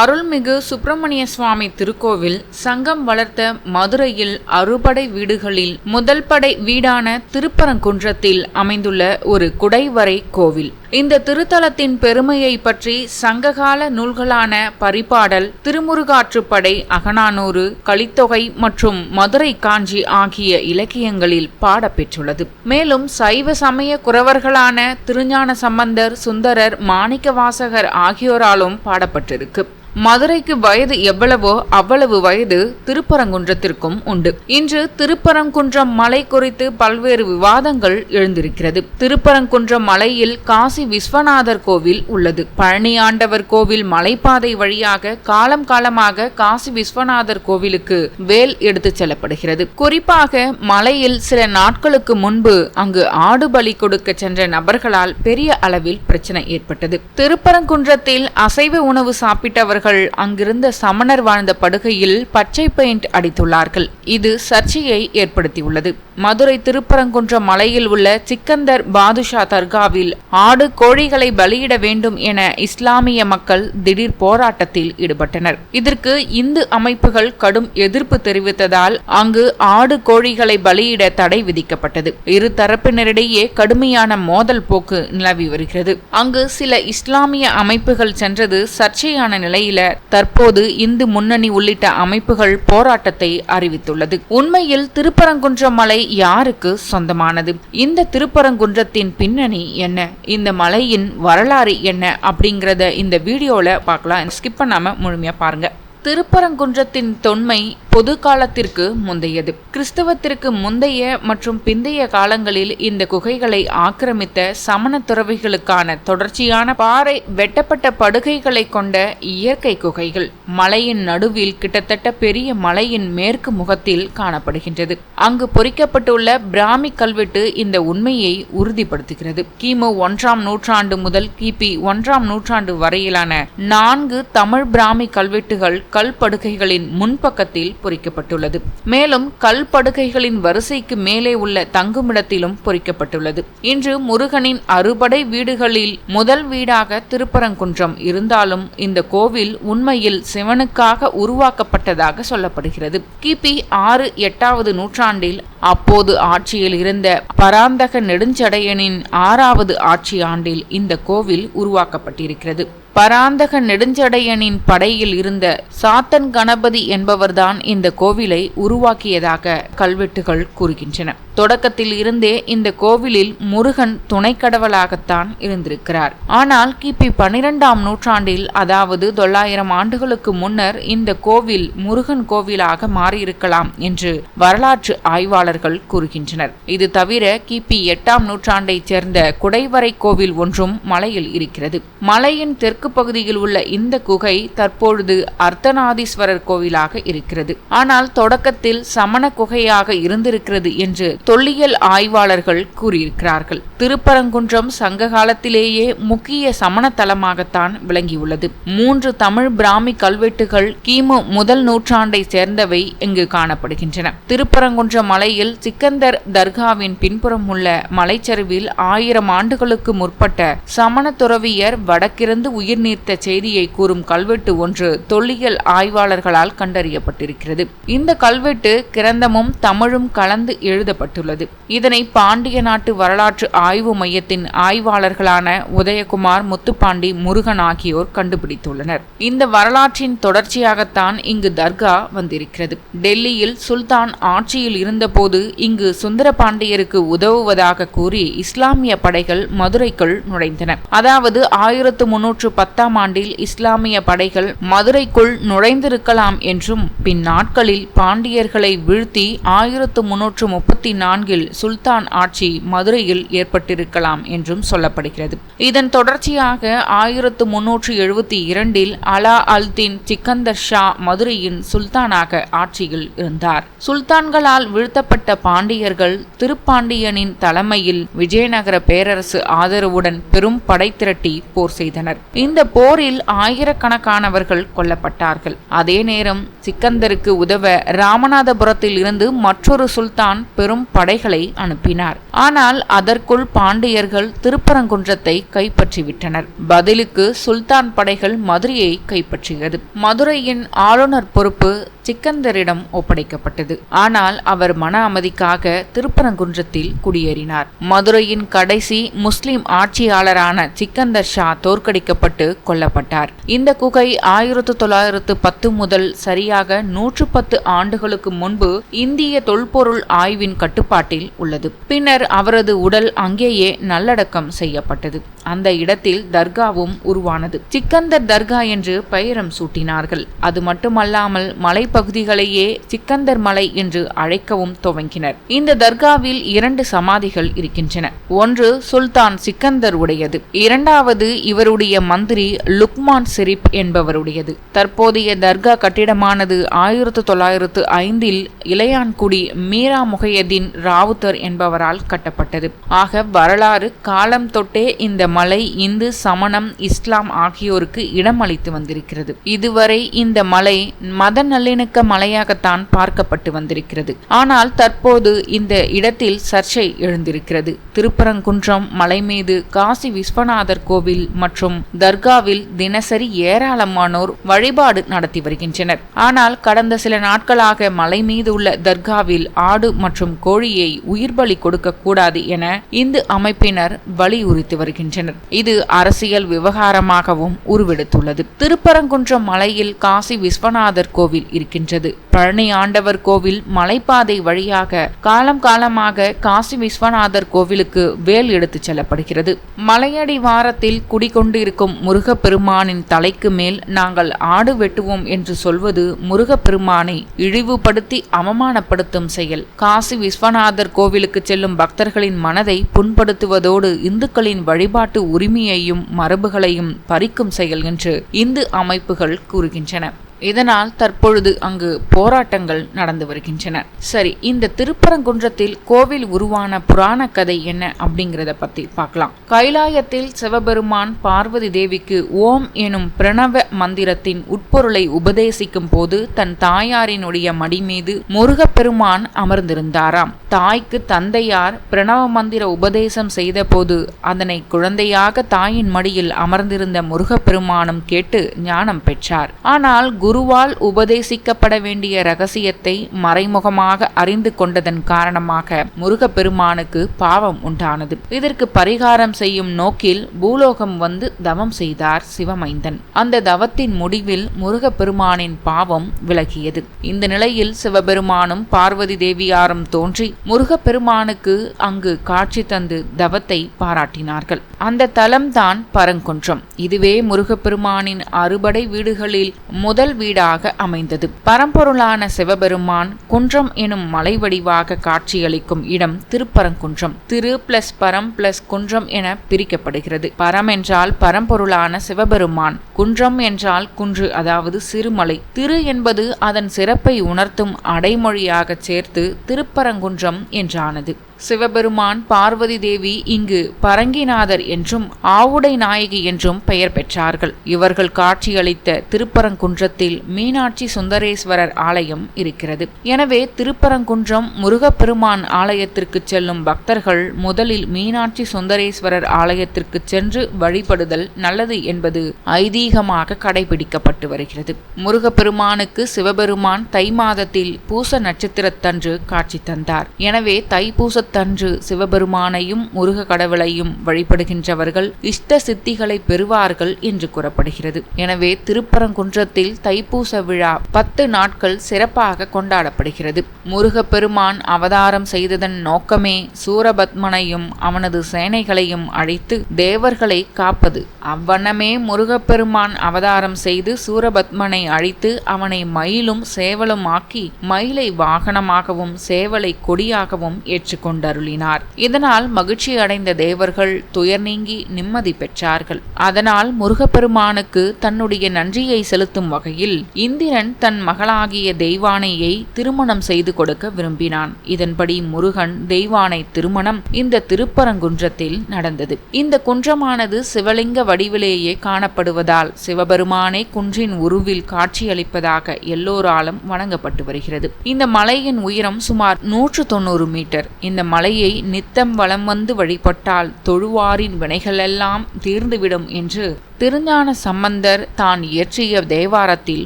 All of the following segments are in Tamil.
அருள்மிகு சுப்பிரமணிய சுவாமி திருக்கோவில் சங்கம் வளர்த்த மதுரையில் அறுபடை வீடுகளில் முதல் படை வீடான திருப்பரங்குன்றத்தில் அமைந்துள்ள ஒரு குடைவரை கோவில். இந்த திருத்தலத்தின் பெருமையை பற்றி சங்ககால நூல்களான பரிபாடல் திருமுருகாற்றுப்படை அகனானூறு கலித்தொகை மற்றும் மதுரை காஞ்சி ஆகிய இலக்கியங்களில் பாடப்பெற்றுள்ளது. மேலும் சைவ சமய குறவர்களான திருஞான சம்பந்தர் சுந்தரர் மாணிக்கவாசகர் ஆகியோராலும் பாடப்பட்டிருக்கு. மதுரைக்கு வயது எவ்வளவோ அவ்வளவு வயது திருப்பரங்குன்றத்திற்கும் உண்டு. இன்று திருப்பரங்குன்றம் மலை குறித்து பல்வேறு விவாதங்கள் எழுந்திருக்கிறது. திருப்பரங்குன்றம் மலையில் காசி விஸ்வநாதர் கோவில் உள்ளது. பழனி ஆண்டவர் கோவில் மலைப்பாதை வழியாக காலம் காலமாக காசி விஸ்வநாதர் கோவிலுக்கு வேல் எடுத்துச் செல்லப்படுகிறது. குறிப்பாக மலையில் சில நாட்களுக்கு முன்பு அங்கு ஆடு பலி கொடுக்க சென்ற நபர்களால் பெரிய அளவில் பிரச்சனை ஏற்பட்டது. திருப்பரங்குன்றத்தில் அசைவ உணவு சாப்பிட்டவர்கள் அவர்கள் அங்கிருந்த சமணர் வாழ்ந்த படுகையில் பச்சை பெயிண்ட் அடித்துள்ளார்கள். இது சர்ச்சையை ஏற்படுத்தியுள்ளது. மதுரை திருப்பரங்குன்றம் மலையில் உள்ள சிக்கந்தர் பாதுஷா தர்காவில் ஆடு கோழிகளை பலியிட வேண்டும் என இஸ்லாமிய மக்கள் திடீர் போராட்டத்தில் ஈடுபட்டனர். இதற்கு இந்து அமைப்புகள் கடும் எதிர்ப்பு தெரிவித்ததால் அங்கு ஆடு கோழிகளை பலியிட தடை விதிக்கப்பட்டது. இரு தரப்பினரிடையே கடுமையான மோதல் போக்கு நிலவி வருகிறது. அங்கு சில இஸ்லாமிய அமைப்புகள் சென்றது சர்ச்சையான நிலையில் தற்போது இந்து முன்னணி உள்ளிட்ட அமைப்புகள் போராட்டத்தை அறிவித்துள்ளது. உண்மையில் திருப்பரங்குன்றம் மலை யாருக்கு சொந்தமானது? இந்த திருப்பரங்குன்றத்தின் பின்னணி என்ன? இந்த மலையின் வரலாறு என்ன? அப்படிங்கறத இந்த வீடியோல பார்க்கலாம். ஸ்கிப் பண்ணாம முழுமையா பாருங்க. திருப்பரங்குன்றத்தின் தொன்மை பொது காலத்திற்கு முந்தையது. கிறிஸ்தவத்திற்கு முந்தைய மற்றும் பிந்தைய காலங்களில் இந்த குகைகளை ஆக்கிரமித்த சமண துறவிகளுக்கான தொடர்ச்சியான பாறை வெட்டப்பட்ட படுகைகளை கொண்ட இயற்கை குகைகள் மலையின் நடுவில் கிட்டத்தட்ட பெரிய மலையின் மேற்கு முகத்தில் காணப்படுகின்றது. அங்கு பொறிக்கப்பட்டுள்ள பிராமி கல்வெட்டு இந்த உண்மையை உறுதிப்படுத்துகிறது. கிமு ஒன்றாம் நூற்றாண்டு முதல் கிபி ஒன்றாம் நூற்றாண்டு வரையிலான நான்கு தமிழ் பிராமி கல்வெட்டுகள் கல் படுகைகளின் முன்பக்கத்தில் பொறிக்கப்பட்டுள்ளது. மேலும் கல் படுகைகளின் வரிசைக்கு மேலே உள்ள தங்குமிடத்திலும் பொறிக்கப்பட்டுள்ளது. இன்று முருகனின் அறுபடை வீடுகளில் முதல் வீடாக திருப்பரங்குன்றம் இருந்தாலும் இந்த கோவில் உண்மையில் சிவனுக்காக உருவாக்கப்பட்டதாக சொல்லப்படுகிறது. கிபி ஆறு எட்டாவது நூற்றாண்டில் அப்போது ஆட்சியில் இருந்த பராந்தக நெடுஞ்சடையனின் ஆறாவது ஆட்சி ஆண்டில் இந்த கோவில் உருவாக்கப்பட்டிருக்கிறது. பராந்தக நெடுஞ்சடையனின் படையில் இருந்த சாத்தன் கணபதி என்பவர்தான் இந்த கோவிலை உருவாக்கியதாக கல்வெட்டுகள் கூறுகின்றன. தொடக்கத்தில் இருந்தே இந்த கோவிலில் முருகன் துணைக்கடவுளாகத்தான் இருந்திருக்கிறார். ஆனால் கிபி பனிரெண்டாம் நூற்றாண்டில் அதாவது தொள்ளாயிரம் ஆண்டுகளுக்கு முன்னர் இந்த கோவில் முருகன் கோவிலாக மாறியிருக்கலாம் என்று வரலாற்று ஆய்வாளர்கள் கூறுகின்றனர். இது தவிர கிபி எட்டாம் நூற்றாண்டைச் சேர்ந்த குடைவரை கோவில் ஒன்றும் மலையில் இருக்கிறது. மலையின் தெற்கு பகுதியில் உள்ள இந்த குகை தற்பொழுது அர்த்தநாதீஸ்வரர் கோவிலாக இருக்கிறது. ஆனால் தொடக்கத்தில் சமண குகையாக இருந்திருக்கிறது என்று தொல்லியல் ஆய்வாளர்கள் கூறியிருக்கிறார்கள். திருப்பரங்குன்றம் சங்க காலத்திலேயே முக்கிய சமண தலமாகத்தான் விளங்கியுள்ளது. மூன்று தமிழ் பிராமி கல்வெட்டுகள் கிமு முதல் நூற்றாண்டை சேர்ந்தவை இங்கு காணப்படுகின்றன. திருப்பரங்குன்ற மலையில் சிக்கந்தர் தர்காவின் பின்புறம் உள்ள மலைச்சரிவில் ஆயிரம் ஆண்டுகளுக்கு முற்பட்ட சமண துறவியர் வடக்கிருந்து உயிர் நீர்த்த செய்தியை கூறும் கல்வெட்டு ஒன்று தொல்லியல் ஆய்வாளர்களால் கண்டறியப்பட்டிருக்கிறது. இந்த கல்வெட்டு கிரந்தமும் தமிழும் கலந்து எழுதப்பட்டு செய்யப்பட்டுள்ளது இதனை பாண்டிய நாட்டு வரலாற்று ஆய்வு மையத்தின் ஆய்வாளர்களான உதயகுமார் முத்துப்பாண்டி முருகன் ஆகியோர் கண்டுபிடித்துள்ளனர். இந்த வரலாற்றின் தொடர்ச்சியாகத்தான் இங்கு தர்கா வந்திருக்கிறது. டெல்லியில் சுல்தான் ஆட்சியில் இருந்தபோது இங்கு சுந்தர பாண்டியருக்கு உதவுவதாக கூறி இஸ்லாமிய படைகள் மதுரைக்குள் நுழைந்தன. அதாவது ஆயிரத்து முன்னூற்று பத்தாம் ஆண்டில் இஸ்லாமிய படைகள் மதுரைக்குள் நுழைந்திருக்கலாம் என்றும் பின் நாட்களில் பாண்டியர்களை வீழ்த்தி ஆயிரத்து முன்னூற்று முப்பத்தி நான்கில் சுல்தான் ஆட்சி மதுரையில் ஏற்பட்டிருக்கலாம் என்றும் சொல்லப்படுகிறது. இதன் தொடர்ச்சியாக ஆயிரத்து முன்னூற்று எழுபத்தி இரண்டில் அலா அல்தீன் சிக்கந்தர் ஷா மதுரையின் சுல்தானாக ஆட்சியில் இருந்தார். சுல்தான்களால் வீழ்த்தப்பட்ட பாண்டியர்கள் திருப்பாண்டியனின் தலைமையில் விஜயநகர பேரரசு ஆதரவுடன் பெரும் படை திரட்டி போர் செய்தனர். இந்த போரில் ஆயிரக்கணக்கானவர்கள் கொல்லப்பட்டார்கள். அதே நேரம் சிக்கந்தருக்கு உதவ ராமநாதபுரத்தில் இருந்து மற்றொரு சுல்தான் பெரும் படைகளை அனுப்பினார். ஆனால் அதற்குள் பாண்டியர்கள் திருப்பரங்குன்றத்தை கைப்பற்றிவிட்டனர். பதிலுக்கு சுல்தான் படைகள் மதுரையை கைப்பற்றியது. மதுரையின் ஆளுநர் பொறுப்பு சிக்கந்தரிடம் ஒப்படைக்கப்பட்டது. ஆனால் அவர் மன அமைதிக்காக திருப்பரங்குன்றத்தில் குடியேறினார். மதுரையின் கடைசி முஸ்லிம் ஆட்சியாளரான சிக்கந்தர் ஷா தோற்கடிக்கப்பட்டு கொல்லப்பட்டார். இந்த குகை ஆயிரத்து தொள்ளாயிரத்து பத்து முதல் சரியாக நூற்று பத்து ஆண்டுகளுக்கு முன்பு இந்திய தொல்பொருள் ஆய்வின் கட்டுப்பாட்டில் உள்ளது. பின்னர் அவரது உடல் அங்கேயே நல்லடக்கம் செய்யப்பட்டது. அந்த இடத்தில் தர்காவும் உருவானது. சிக்கந்தர் தர்கா என்று பெயரம் சூட்டினார்கள். அது மட்டுமல்லாமல் மலை பகுதிகளையே சிக்கந்தர் மலை என்று அழைக்கவும் துவங்கினர். இந்த தர்காவில் இரண்டு சமாதிகள் இருக்கின்றன. ஒன்று சுல்தான் சிக்கந்தர் உடையது. இரண்டாவது இவருடைய மந்திரி லுக்மான் சிரிப் என்பவருடையது. தற்போதைய தர்கா கட்டிடமானது ஆயிரத்து தொள்ளாயிரத்து ஐந்தில் இளையான்குடி மீரா முகையதீன் ராவுத்தர் என்பவரால் கட்டப்பட்டது. ஆக வரலாறு காலம் தொட்டே இந்த மலை இந்து சமணம் இஸ்லாம் ஆகியோருக்கு இடமளித்து வந்திருக்கிறது. இதுவரை இந்த மலை மத நல்லிணக்க மலையாகத்தான் பார்க்கப்பட்டு வந்திருக்கிறது. ஆனால் தற்போது இந்த இடத்தில் சர்ச்சை எழுந்திருக்கிறது. திருப்பரங்குன்றம் மலை மீது காசி விஸ்வநாதர் கோவில் மற்றும் தர்காவில் தினசரி ஏராளமானோர் வழிபாடு நடத்தி வருகின்றனர். ஆனால் கடந்த சில நாட்களாக மலை மீது உள்ள தர்காவில் ஆடு மற்றும் கோழியை உயிர் பலி கொடுக்க கூடாது என இந்து அமைப்பினர் வலியுறுத்தி வருகின்றனர். இது அரசியல் விவகாரமாகவும் உருவெடுத்துள்ளது. திருப்பரங்குன்றம் மலையில் காசி விஸ்வநாதர் கோவில் இருக்கின்றது பழனி ஆண்டவர் கோவில் மலைப்பாதை வழியாக காலம் காலமாக காசி விஸ்வநாதர் கோவிலுக்கு வேல் எடுத்துச் செல்லப்படுகிறது. மலையடி வாரத்தில் குடிகொண்டிருக்கும் முருகப்பெருமானின் தலைக்கு மேல் நாங்கள் ஆடு வெட்டுவோம் என்று சொல்வது முருகப்பெருமானை இழிவுபடுத்தி அவமானப்படுத்தும் செயல். காசி விஸ்வநாதர் கோவிலுக்கு செல்லும் பக்தர்களின் மனதை புண்படுத்துவதோடு இந்துக்களின் வழிபாட்டு உரிமையையும் மரபுகளையும் பறிக்கும் செயல் என்று இந்து அமைப்புகள் கூறுகின்றன. இதனால் தற்பொழுது அங்கு போராட்டங்கள் நடந்து வருகின்றன. சரி இந்த திருப்பரங்குன்றத்தில் கோவில் உருவான புராண கதை என்ன அப்படிங்கிறத பத்தி பார்க்கலாம். கைலாயத்தில் சிவபெருமான் பார்வதி தேவிக்கு ஓம் எனும் பிரணவ மந்திரத்தின் உட்பொருளை உபதேசிக்கும் போது தன் தாயாரினுடைய மடி மீது முருகப்பெருமான் அமர்ந்திருந்தாராம். தாய்க்கு தந்தையார் பிரணவ மந்திர உபதேசம் செய்தபோது அதனை குழந்தையாக தாயின் மடியில் அமர்ந்திருந்த முருகப்பெருமானும் கேட்டு ஞானம் பெற்றார். ஆனால் குருவால் உபதேசிக்கப்பட வேண்டிய ரகசியத்தை மறைமுகமாக அறிந்து கொண்டதன் காரணமாக முருகப்பெருமானுக்கு பாவம் உண்டானது. இதற்கு பரிகாரம் செய்யும் நோக்கில் பூலோகம் வந்து தவம் செய்தார் சிவமைந்தன். அந்த தவத்தின் முடிவில் முருகப்பெருமானின் பாவம் விலகியது. இந்த நிலையில் சிவபெருமானும் பார்வதி தேவியாரும் தோன்றி முருகப்பெருமானுக்கு அங்கு காட்சி தந்து தவத்தை பாராட்டினார்கள். அந்த தலம்தான் பரங்குன்றம். இதுவே முருகப்பெருமானின் அறுபடை வீடுகளில் முதல் வீடாக அமைந்தது. பரம்பொருளான சிவபெருமான் குன்றம் எனும் மலை வடிவாக காட்சியளிக்கும் இடம் திருப்பரங்குன்றம். திரு பிளஸ் பரம் பிளஸ் குன்றம் என பிரிக்கப்படுகிறது. பரம் என்றால் பரம்பொருளான சிவபெருமான். குன்றம் என்றால் குன்று அதாவது சிறுமலை. திரு என்பது அதன் சிறப்பை உணர்த்தும் அடைமொழியாக சேர்த்து திருப்பரங்குன்றம் என்றானது. சிவபெருமான் பார்வதி தேவி இங்கு பரங்கிநாதர் என்றும் ஆவுடை நாயகி என்றும் பெயர் பெற்றார்கள். இவர்கள் காட்சியளித்த திருப்பரங்குன்றத்தில் மீனாட்சி சுந்தரேஸ்வரர் ஆலயம் இருக்கிறது. எனவே திருப்பரங்குன்றம் முருகப்பெருமான் ஆலயத்திற்கு செல்லும் பக்தர்கள் முதலில் மீனாட்சி சுந்தரேஸ்வரர் ஆலயத்திற்கு சென்று வழிபடுதல் நல்லது என்பது ஐதீகமாக கடைபிடிக்கப்பட்டு வருகிறது. முருகப்பெருமானுக்கு சிவபெருமான் தை மாதத்தில் பூச நட்சத்திரத்தன்று காட்சி தந்தார். எனவே தைப்பூசத்தன்று சிவபெருமானையும் முருக கடவுளையும் வழிபடுகின்றவர்கள் இஷ்ட சித்திகளை பெறுவார்கள் என்று கூறப்படுகிறது. எனவே திருப்பரங்குன்றத்தில் தைப்பூச விழா பத்து நாட்கள் சிறப்பாக கொண்டாடப்படுகிறது. முருகப்பெருமான் அவதாரம் செய்ததன் நோக்கமே சூரபத்மனையும் அவனது சேனைகளையும் அழைத்து தேவர்களை காப்பது. அவ்வண்ணமே முருகப்பெருமான் அவதாரம் செய்து சூரபத்மனை அழித்து அவனை மயிலும் சேவலும் ஆக்கி மயிலை வாகனமாகவும் சேவலை கொடியாகவும் ஏற்றுக்கொண்டருளினார். இதனால் மகிழ்ச்சி அடைந்த தேவர்கள் துயர் நீங்கி நிம்மதி பெற்றார்கள். அதனால் முருகப்பெருமானுக்கு தன்னுடைய நன்றியை செலுத்தும் வகையில் இந்திரன் தன் மகளாகிய தெய்வானையை திருமணம் செய்து கொடுக்க விரும்பினான். இதன்படி முருகன் தெய்வானை திருமணம் இந்த திருப்பரங்குன்றத்தில் நடந்தது. இந்த குன்றமானது சிவலிங்க வடிவிலேயே காணப்படுவதால் சிவபெருமானே குன்றின் உருவில் காட்சியளிப்பதாக எல்லோராலும் வணங்கப்பட்டு வருகிறது. இந்த மலையின் உயரம் சுமார் நூற்று தொண்ணூறு மீட்டர். இந்த மலையை நித்தம் வலம் வந்து வழிபட்டால் தொழுவாரின் வினைகளெல்லாம் தீர்ந்துவிடும் என்று திருஞான சம்பந்தர் தான் இயற்றிய தேவாரத்தில்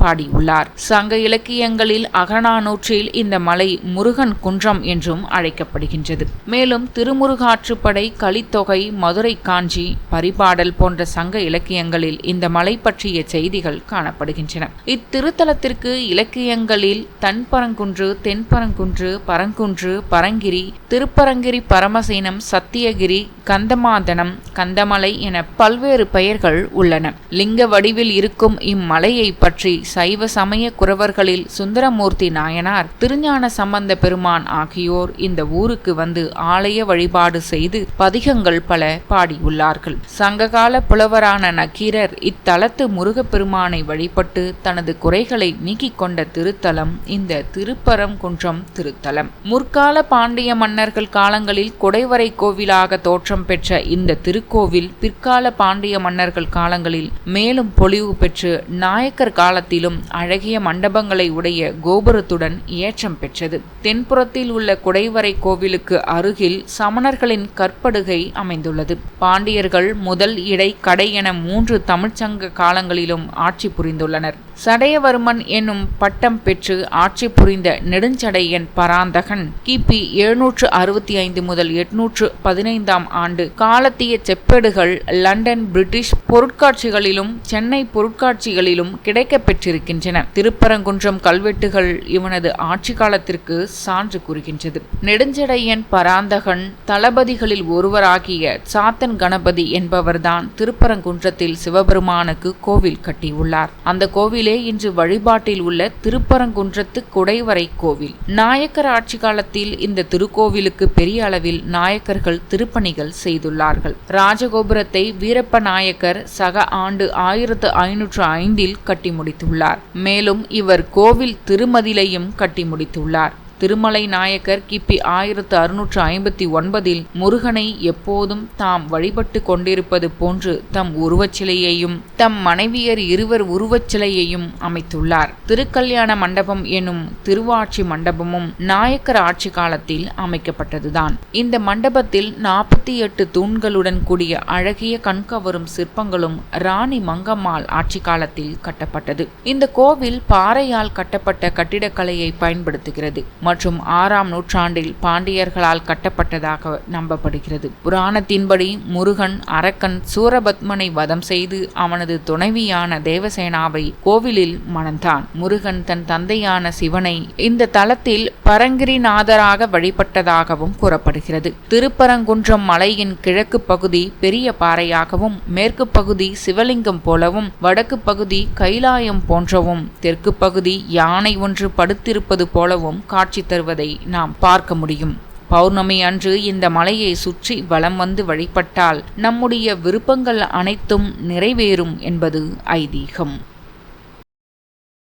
பாடியுள்ளார். சங்க இலக்கியங்களில் அகநானூற்றில் இந்த மலை முருகன் குன்றம் என்றும் அழைக்கப்படுகின்றது. மேலும் திருமுருகாற்றுப்படை கலித்தொகை மதுரை காஞ்சி பரிபாடல் போன்ற சங்க இலக்கியங்களில் இந்த மலை பற்றிய செய்திகள் காணப்படுகின்றன. இத்திருத்தலத்திற்கு இலக்கியங்களில் தன்பரங்குன்று தென்பரங்குன்று பரங்குன்று பரங்கிரி திருப்பரங்கிரி பரமசேனம் சத்தியகிரி கந்தமாதனம் கந்தமலை என பல்வேறு பெயர்கள் உள்ளன. லிங்க வடிவில் இருக்கும் இம்மலையை பற்றி சைவ சமய குறவர்களில் சுந்தரமூர்த்தி நாயனார் திருஞான சம்பந்த பெருமான் ஆகியோர் இந்த ஊருக்கு வந்து ஆலய வழிபாடு செய்து பதிகங்கள் பல பாடியுள்ளார்கள். சங்ககால புலவரான நக்கீரர் இத்தலத்து முருகப்பெருமானை வழிபட்டு தனது குறைகளை நீக்கிக் கொண்ட திருத்தலம் இந்த திருப்பரங்குன்றம் திருத்தலம். முற்கால பாண்டிய மன்னர்கள் காலங்களில் குடைவரை கோவிலாக தோற்றம் பெற்ற இந்த திருக்கோவில் பிற்கால பாண்டிய மன்னர்கள் காலங்களில் மேலும் பொலிவு பெற்று நாயக்கர் காலத்திலும் அழகிய மண்டபங்களை உடைய கோபுரத்துடன் ஏற்றம் பெற்றது. தென்புறத்தில் உள்ள குடைவரை கோவிலுக்கு அருகில் சமணர்களின் கற்படுகை அமைந்துள்ளது. பாண்டியர்கள் முதல் இடை கடை என மூன்று தமிழ்ச்சங்க காலங்களிலும் ஆட்சி புரிந்துள்ளனர். சடையவர்மன் என்னும் பட்டம் பெற்று ஆட்சி புரிந்த நெடுஞ்சடையன் பராந்தகன் கிபி எழுநூற்று அறுபத்தி ஐந்து முதல் எட்நூற்று பதினைந்தாம் ஆண்டு காலத்திய செப்பேடுகள் லண்டன் பிரிட்டிஷ் பொருட்காட்சிகளிலும் சென்னை பொருட்காட்சிகளிலும் கிடைக்கப் பெற்றிருக்கின்றன திருப்பரங்குன்றம் கல்வெட்டுகள் இவனது ஆட்சி காலத்திற்கு சான்று கூறுகின்றது. நெடுஞ்சடையன் பராந்தகன் தளபதிகளில் ஒருவராகிய சாத்தன் கணபதி என்பவர்தான் திருப்பரங்குன்றத்தில் சிவபெருமானுக்கு கோவில் கட்டியுள்ளார். அந்த கோவிலே இன்று வழிபாட்டில் உள்ள திருப்பரங்குன்றத்து குடைவரை கோவில். நாயக்கர் ஆட்சி காலத்தில் இந்த திருக்கோவிலுக்கு பெரிய அளவில் நாயக்கர்கள் திருப்பணிகள் செய்துள்ளார்கள். ராஜகோபுரத்தை வீரப்ப நாயக்கர் சக ஆண்டு ஆயிரத்து ஐநூற்று ஐந்தில் கட்டி முடித்துள்ளார். மேலும் இவர் கோவில் திருமதிலையும் கட்டி முடித்துள்ளார். திருமலை நாயக்கர் கிபி ஆயிரத்து அறுநூற்று ஐம்பத்தி ஒன்பதில் முருகனை எப்போதும் தாம் வழிபட்டு கொண்டிருப்பது போன்று தம் உருவச்சிலையையும் தம் மனைவியர் இருவர் உருவச்சிலையையும் அமைத்துள்ளார். திருக்கல்யாண மண்டபம் எனும் திருவாட்சி மண்டபமும் நாயக்கர் ஆட்சி காலத்தில் அமைக்கப்பட்டதுதான். இந்த மண்டபத்தில் நாற்பத்தி எட்டு தூண்களுடன் கூடிய அழகிய கண்கவரும் சிற்பங்களும் ராணி மங்கம்மாள் ஆட்சி காலத்தில் கட்டப்பட்டது. இந்த கோவில் பாறையால் கட்டப்பட்ட கட்டிடக்கலையை பயன்படுத்துகிறது. மற்றும் ஆறாம் நூற்றாண்டில் பாண்டியர்களால் கட்டப்பட்டதாக நம்பப்படுகிறது. புராணத்தின்படி முருகன் அரக்கன் சூரபத்மனை வதம் செய்து அவனது துணைவியான தேவசேனாவை கோவிலில் மணந்தான். முருகன் தன் தந்தையான சிவனை இந்த தலத்தில் பரங்கிரிநாதராக வழிபட்டதாகவும் கூறப்படுகிறது. திருப்பரங்குன்றம் மலையின் கிழக்கு பகுதி பெரிய பாறையாகவும் மேற்கு பகுதி சிவலிங்கம் போலவும் வடக்கு பகுதி கைலாயம் போன்றவும் தெற்கு பகுதி யானை ஒன்று படுத்திருப்பது போலவும் காட்சி காட்சி தருவதை நாம் பார்க்க முடியும். பௌர்ணமி அன்று இந்த மலையை சுற்றி வலம் வந்து வழிபட்டால் நம்முடைய விருப்பங்கள் அனைத்தும் நிறைவேறும் என்பது ஐதீகம்.